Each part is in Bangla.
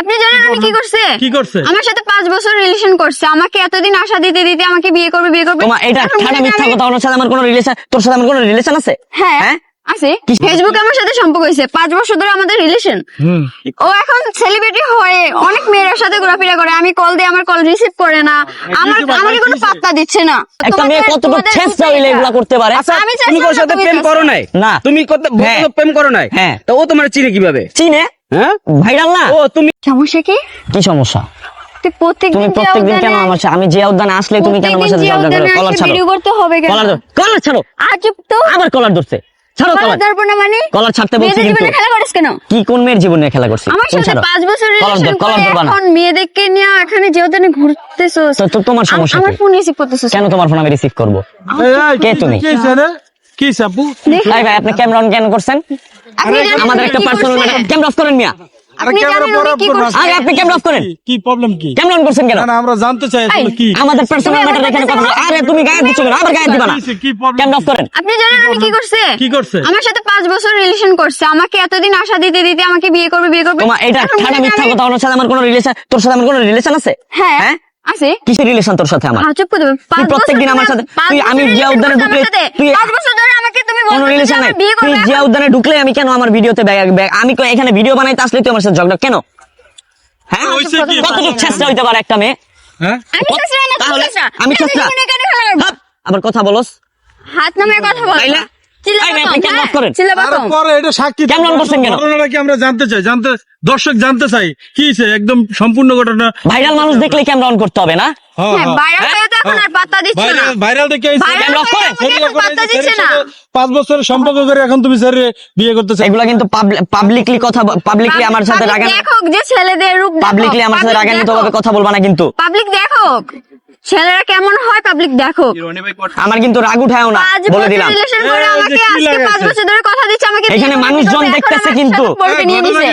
আপনি জানেন আমি কি করছে? কি করছে? আমার সাথে পাঁচ বছর রিলেশন করছে। আমাকে এতদিন আশা দিতে দিতে আমাকে বিয়ে করবে বিয়ে করবে। তোমার এটা বলে মিথ্যা কথা ওর সাথে আমার কোনো রিলেশন তোর সাথে আমার কোনো রিলেশন আছে? হ্যাঁ হ্যাঁ? আছে। ফেসবুকে আমার সাথে সম্পর্ক হয়েছে। পাঁচ বছর ধরে আমাদের রিলেশন ও এখন সেলিব্রিটি হয়ে অনেক মেয়ের সাথে ঘোরাফেরা করে। আমি কল দিই আমার কল রিসিভ করে না। আমার কিছু আমাকে কোনো পাত্তা দিচ্ছে না। একটা মেয়ে কতটুকু হইলে এগুলা করতে পারে? আচ্ছা, আমি তুমি ওর সাথে প্রেম করো নাই? না। তুমি কত হ্যাঁ। প্রেম করো নাই? হ্যাঁ। তো ও তোমার চিনে কীভাবে? চিনে? হ্যাঁ? ভাইরাল না? ও তুমি সমস্যা কি? কি সমস্যা? তুই প্রত্যেক তুমি প্রত্যেকদিন কেন আমার সাথে আমি জিয়া উদ্যানে আসলে তুমি কেন আমার সাথে ঝগড়া করো? কলার ছাড়ো। ভিডিও করতে হবে কেন? কলার ধর- কলার ছাড়ো। আর তো আবার কলার ধরছে। ছাড়ো কলার কলার। ধরবো না মানে? কলার ছাড়তে বলছি কিন্তু জীবনে খেলা করিস কেন? কি কোন মেয়ের জীবনে খেলা করছি? আমার সাথে বছর কলার রিলেশন কলার ধরবা না। এখন মেয়েদেরকে নিয়ে এখানে তো তোমার সমস্যা আমার ফোন রিসিভ করতেছো কেন তোমার ফোন আমি রিসিভ করব? কে তুমি? কি আপু? ভাই ভাই আপনি ক্যামেরা অন কেন করছেন? আমাদের একটা পার্সোনাল করছি? ক্যামেরা অফ করেন মিয়া। আপনি ক্যামেরা জানেন বড় উনি কি করব। করছে? আগে আপনি ক্যামেরা অফ করেন। কি প্রবলেম কি? ক্যামেরা অন করছেন কেন? না না আমরা জানতে চাই কি। আমাদের পার্সোনাল ম্যাটার এখানে কথা আরে তুমি গায়ে দিচ্ছ কেন? আবার গায়ে দিবা না। কি হয়েছে? কি problem ক্যামেরা অফ করেন। আপনি জানেন উনি কি করছে? কি করছে? আমার সাথে পাঁচ বছর রিলেশন করছে। আমাকে এতদিন আশা দিতে দিতে আমাকে বিয়ে করবে বিয়ে করবে। তোমার এটা ঠাড়া মিথ্যা আমি- কথা ওর সাথে আমার কোনো রিলেশন তোর সাথে আমার কোনো রিলেশন আছে? হ্যাঁ হ্যাঁ? আছে। কিসের রিলেশন তোর সাথে আমার? চুপ করে দেবে। প্রত্যেকদিন আমার সাথে- তুই- আমি জিয়া উদ্যানে আমার ঢুকলে- সাথে। তুই- বছর ধরে তুমি কোনো রিলেশন নাই। তুই জিয়া উদ্যানে ঢুকলে আমি কেন আমার ভিডিওতে আমি এখানে ভিডিও বানাইতে আসলে তুই আমার সাথে ঝগড়া কেন? হ্যাঁ? কতটুকু চেষ্টা হইতে পারে একটা মেয়ে? হ্যাঁ? তাহলে আমি আবার কথা বলস। হাত নামে কথা বল। হ্যাঁ, off করেন? চিল্লা আরে বাকম। পরে এটা সাক্ষী কেমন করছেন কেন? ঘটনাটা কি আমরা জানতে চাই? জানতে দর্শক জানতে চাই। কি একদম সম্পূর্ণ ঘটনা। ভাইরাল মানুষ দেখলে ক্যামেরা অন করতে হবে না? হ্যাঁ, হ্যাঁ, হ্যাঁ। দেখে। পাঁচ বছরের সম্পর্ক করে এখন তুমি স্যার বিয়ে করতেছো। এগুলা কিন্তু পাবলিকলি কথা পাবলিকলি আমার সাথে রাগান যে ছেলেদের রূপ পাবলিকলি আমার সাথে রাগান্বিত ভাবে কথা বলবা না কিন্তু। পাবলিক দেখুক ছেলেরা কেমন হয় পাবলিক দেখো। আমার কিন্তু রাগ উঠায়ও না বলে দিলাম। রিলেশন করে আমাকে আজকে পাঁচ বছর ধরে কথা দিচ্ছে আমাকে এখানে মানুষজন দেখতেছে কিন্তু।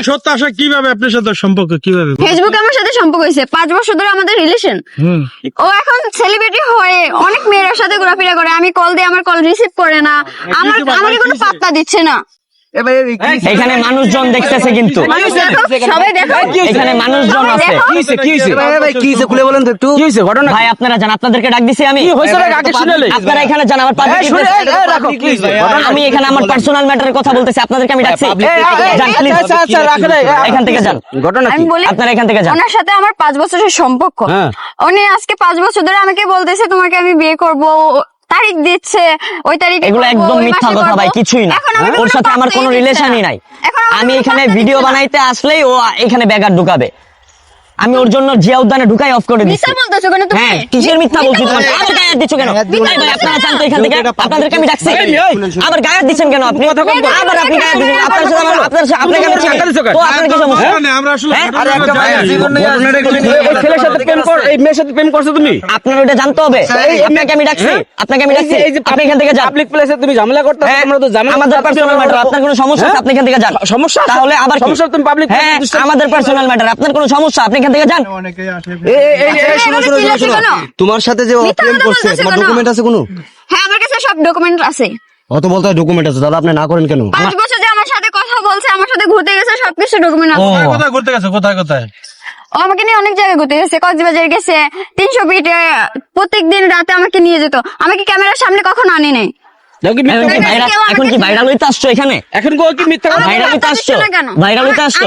সত্য আসা? কীভাবে আপনার সাথে সম্পর্ক কীভাবে? ফেসবুকে আমার সাথে সম্পর্ক হয়েছে পাঁচ বছর ধরে আমাদের রিলেশন ও এখন সেলিব্রিটি হয়ে অনেক মেয়ের সাথে ঘোরাফেরা করে আমি কল দিয়ে আমার কল রিসিভ করে না। আমার আমাকে কোনো পাত্তা দিচ্ছে না। এখানে মানুষজন দেখতেছে কিন্তু। এখানে মানুষজন আছে। কি খুলে বলেন তো একটু। কি ঘটনা ভাই আপনারা জান আপনাদেরকে ডাক দিছি আমি। কি হয়েছে রে, আগে শুনালে আপনারা এখানে জান আমার আমি এখানে আমার পার্সোনাল ম্যাটারের কথা বলতেছি আপনাদেরকে আমি ডাকছি। আচ্ছা, আচ্ছা, এই, এই, এখান থেকে যান ঘটনা কি? আপনারা এখান থেকে যান। ওনার সাথে আমার পাঁচ বছরের সম্পর্ক। হ্যাঁ। উনি আজকে পাঁচ বছর ধরে আমাকে বলতেছে তোমাকে আমি বিয়ে করব। তারিখ দিচ্ছে ওই তারিখে এগুলো একদম মিথ্যা কথা ভাই কিছুই না ওর সাথে আমার কোনো রিলেশনই নাই আমি এখানে ভিডিও বানাইতে আসলেই ও এখানে ব্যাগার ঢুকাবে আমি ওর জন্য জিয়া উদ্যানে ঢুকাই অফ করে দিচ্ছি মিথ্যা বলতেছো কেন তুমি হ্যাঁ কিসের মিথ্যা বলছি তোমার বলছো? আবার গায়ে দিচ্ছ কেন হ্যাঁ, ভাই, ভাই, আপনারা জানতো এখান থেকে আপনাদেরকে আমি ডাকছি আবার গায়ে দিচ্ছেন কেন আপনি কথা কম আবার আপনি গায়ে দিচ্ছেন আপনার সাথে আমার আপনার সাথে আপনি কেন? তো আপনার কি সমস্যা মানে আমরা আসলে হ্যাঁ? আরে একটা। ভাইয়ের জীবন? এই ছেলের সাথে প্রেম কর এই মেয়ের সাথে প্রেম করছ তুমি? আপনার ওটা জানতে হবে। আপনাকে আমি ডাকছি আপনাকে আমি ডাকছি। আপনি এখান থেকে যান। পাবলিক প্লেসে তুমি ঝামেলা করতে তো ঝামেলা আমাদের পার্সোনাল ম্যাটার আপনার কোনো সমস্যা আপনি এখান থেকে যান। সমস্যা? তাহলে আবার সমস্যা তুমি public হ্যাঁ আমাদের পার্সোনাল ম্যাটার আপনার কোনো সমস্যা? আপনি এখান থেকে যান। এই, এই, এই, এই, শোনো, শোনো, শোনো, শোনো। তোমার সাথে যে প্রেম করছে তোমার ডকুমেন্ট আছে কোনো? হ্যাঁ আমার কাছে সব ডকুমেন্ট আছে। অত বলতে ডকুমেন্ট আছে তাহলে আপনি না করেন কেন? পাঁচ বছর যে আমার সাথে কথা বলছে আমার সাথে ঘুরতে গেছে সবকিছু ডকুমেন্ট আছে। কোথায় ঘুরতে গেছে? কোথায় কোথায়? ও আমাকে নিয়ে অনেক জায়গায় ঘুরতে গেছে কক্সবাজার গেছে তিনশো ফিটে প্রত্যেক দিন রাতে আমাকে নিয়ে যেত। আমাকে ক্যামেরার সামনে কখনো আনি নাই। এখন কি ভাইরাল। ভাইরাল হইতে আসছো এখানে? এখন কো কি মিথ্যা ভাইরাল হইতে আসছো? দিচ্ছ না কেন? ভাইরাল হইতে আমার- আসছো?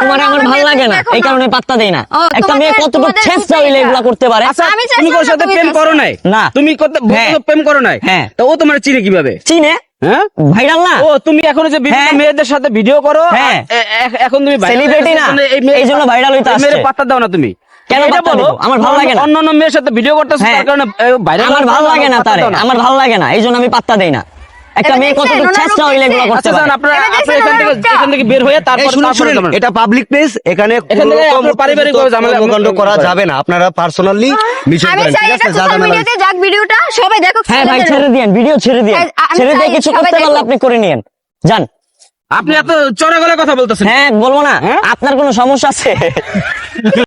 তোমার ভালো লাগে না। এই কারণে পাত্তা দেই না। ও, একটা মেয়ে কতটুকু তোমাদের হইলে এগুলা করতে পারে? আচ্ছা আমি তুমি চেষ্টা ওর সাথে প্রেম করো নাই? না। তুমি কত হ্যাঁ। প্রেম করো নাই? হ্যাঁ। তো ও তোমার চিনে কীভাবে? চিনে? হ্যাঁ ভাইরাল না ও তুমি এখন যে বিভিন্ন হ্যাঁ। মেয়েদের সাথে ভিডিও করো হ্যাঁ। এখন তুমি না, গেছো, এই জন্য viral হইতে আসছে। পাত্তা দাও না তুমি কেন এটা বলো, আমার ভালো লাগে না। অন্য অন্য মেয়ের সাথে ভিডিও করতেছো। তার কারণে ভাইরাল আমার ভালো লাগে না তারে আমার ভালো লাগে না এই জন্য আমি পাত্তা দেই না একটা মেয়ে কতটুকু চেষ্টা হইলে এগুলো করতে আচ্ছা পারে। আপনারা আপনি এখান থেকে এখান থেকে বের হয়ে তারপর শুনুন, তারপরে শুনুন, যাবেন। এটা পাবলিক প্লেস এখানে কোনো রকম আপনার পারিবারিক ভাবে ঝামেলা করা যাবে না। আপনারা পার্সোনালি মিশন করেন ঠিক আছে? যা মিডিয়াতে যাক ভিডিওটা সবাই দেখো হ্যাঁ ভাই ছেড়ে দিয়েন ভিডিও ছেড়ে দিয়েন। ছেড়ে দিয়ে কিছু করতে পারলে আপনি করে নিয়েন। যান। আপনি এত চড়া গলায় কথা বলতেছেন। হ্যাঁ বলব না। হ্যাঁ? আপনার কোনো সমস্যা আছে?